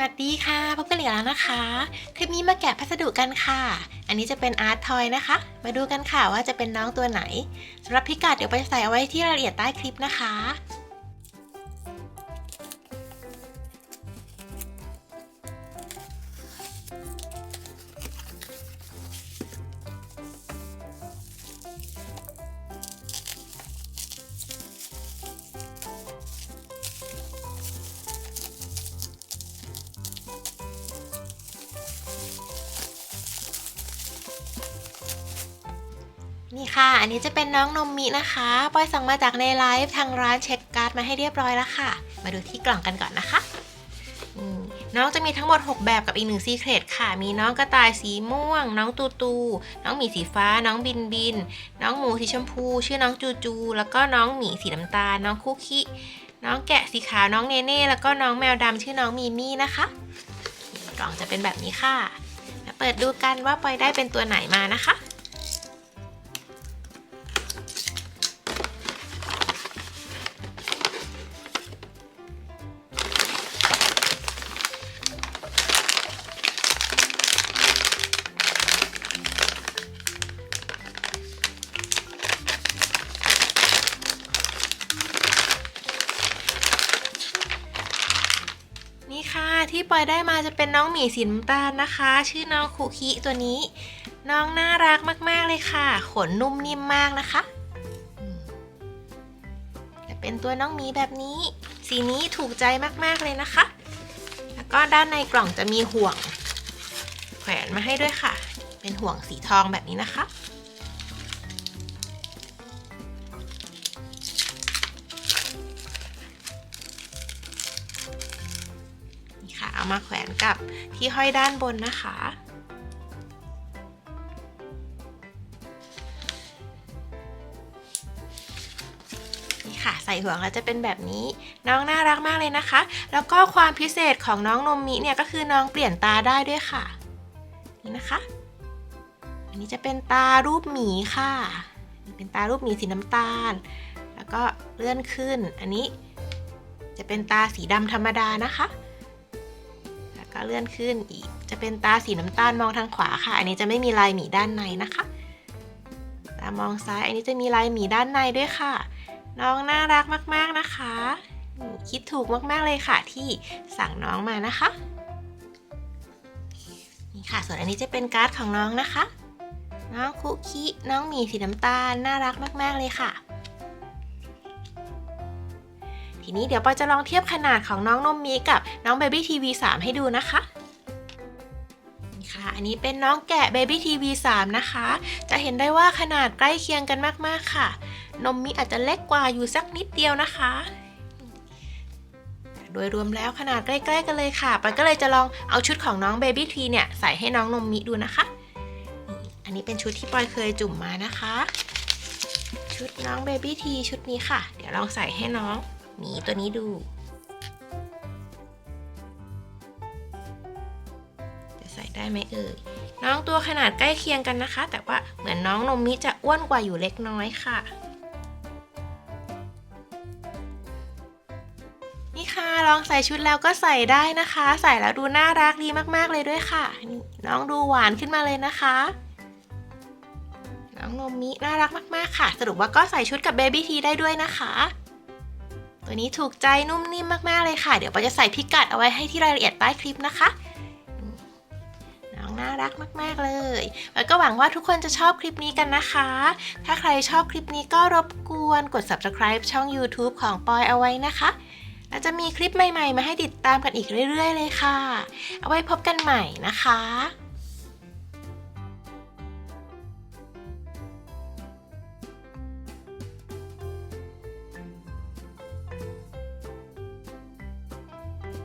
วัสดีค่ะพบกันอีกแล้วนะคะ คลิปนี้มาแกะพัสดุกันค่ะ อันนี้จะเป็นอาร์ตทอยนะคะ มาดูกันค่ะว่าจะเป็นน้องตัวไหนสำหรับพิกัดเดี๋ยวไปใส่เอาไว้ที่รายละเอียดใต้คลิปนะคะ นี่ค่ะ อันนี้จะเป็นน้องนมมินะคะปอยสั่งมาจากในไลฟ์ทางร้านเช็คการ์ดมาให้เรียบร้อยแล้วค่ะ มาดูที่กล่องกันก่อนนะคะน้องจะมีทั้งหมด 6 แบบกับอีกหนึ่งซีเครตค่ะ มีน้องกระต่ายสีม่วง น้องตูตู น้องหมีสีฟ้า น้องบินบิน น้องหมูสีชมพู ชื่อน้องจูจู แล้วก็น้องหมีสีน้ำตาล น้องคุกคิน้องแกะสีขาว น้องเนเน่ แล้วก็น้องแมวดำชื่อน้องมีมี่นะคะ กล่องจะเป็นแบบนี้ค่ะ มาเปิดดูกันว่าปอยได้เป็นตัวไหนมานะคะ ที่ปอยได้มาจะเป็นน้องหมีสีน้ำตาลนะคะ ชื่อน้องคุคิตัวนี้ น้องน่ารักมากๆเลยค่ะ ขนนุ่มนิ่มมากนะคะจะเป็นตัวน้องหมีแบบนี้ สีนี้ถูกใจมากๆเลยนะคะ แล้วก็ด้านในกล่องจะมีห่วง แขวนมาให้ด้วยค่ะ เป็นห่วงสีทองแบบนี้นะคะ เอามาแขวนกับที่ห้อยด้านบนนะคะ นี่ค่ะใส่ห่วงแล้วจะเป็นแบบนี้ น้องน่ารักมากเลยนะคะ แล้วก็ความพิเศษของน้องนมมิเนี่ยก็คือน้องเปลี่ยนตาได้ด้วยค่ะ นี่นะคะ อันนี้จะเป็นตารูปหมีค่ะเป็นตารูปหมีสีน้ำตาล แล้วก็เลื่อนขึ้น อันนี้จะเป็นตาสีดำธรรมดานะคะ ก็เลื่อนขึ้นอีก จะเป็นตาสีน้ำตาลมองทางขวาค่ะ อันนี้จะไม่มีลายหมีด้านในนะคะ ตามองซ้าย อันนี้จะมีลายหมีด้านในด้วยค่ะ น้องน่ารักมาก ๆนะคะ คิดถูกมากๆเลยค่ะที่สั่งน้องมานะคะ นี่ค่ะ ส่วนอันนี้จะเป็นการ์ดของน้องนะคะ น้องคุคิ น้องหมีสีน้ำตาล น่ารักมาก ๆเลยค่ะ ทีนี้เดี๋ยวปอยจะลองเทียบขนาดของน้องนมมีกับน้อง Baby TV 3 ให้ดูนะคะนี่ค่ะ อันนี้เป็นน้องแกะ Baby TV 3 นะคะ จะเห็นได้ว่าขนาดใกล้เคียงกันมากๆค่ะ นมมีอาจจะเล็กกว่าอยู่สักนิดเดียวนะคะ โดยรวมแล้วขนาดใกล้ๆกันเลยค่ะปอยก็เลยจะลองเอาชุดของน้อง Baby T เนี่ยใส่ให้น้องนมมิดูนะคะ อันนี้เป็นชุดที่ปอยเคยจุ่มมานะคะ ชุดน้อง Baby T ชุดนี้ค่ะ เดี๋ยวลองใส่ให้น้อง หมีตัวนี้ดู จะใส่ได้ไหมเอ่ย น้องตัวขนาดใกล้เคียงกันนะคะ แต่ว่าเหมือนน้องนมมิจะอ้วนกว่าอยู่เล็กน้อยค่ะ นี่ค่ะ ลองใส่ชุดแล้วก็ใส่ได้นะคะ ใส่แล้วดูน่ารักดีมากๆเลยด้วยค่ะนี่น้องดูหวานขึ้นมาเลยนะคะน้องนมมิน่ารักมาก ๆ ค่ะ สรุปว่าก็ใส่ชุดกับเบบี้ทีได้ด้วยนะคะ ตัวนี้ถูกใจนุ่มนิ่มมากๆเลยค่ะ เดี๋ยวปอจะใส่พิกัดเอาไว้ให้ที่รายละเอียดใต้คลิปนะคะน้องน่ารักมาก ๆ เลยแล้วก็หวังว่าทุกคนจะชอบคลิปนี้กันนะคะ ถ้าใครชอบคลิปนี้ก็รบกวนกด subscribe ช่อง YouTube ของปอยเอาไว้นะคะ แล้วจะมีคลิปใหม่ ๆ มาให้ติดตามกันอีกเรื่อย ๆ เลยค่ะ เอาไว้พบกันใหม่นะคะ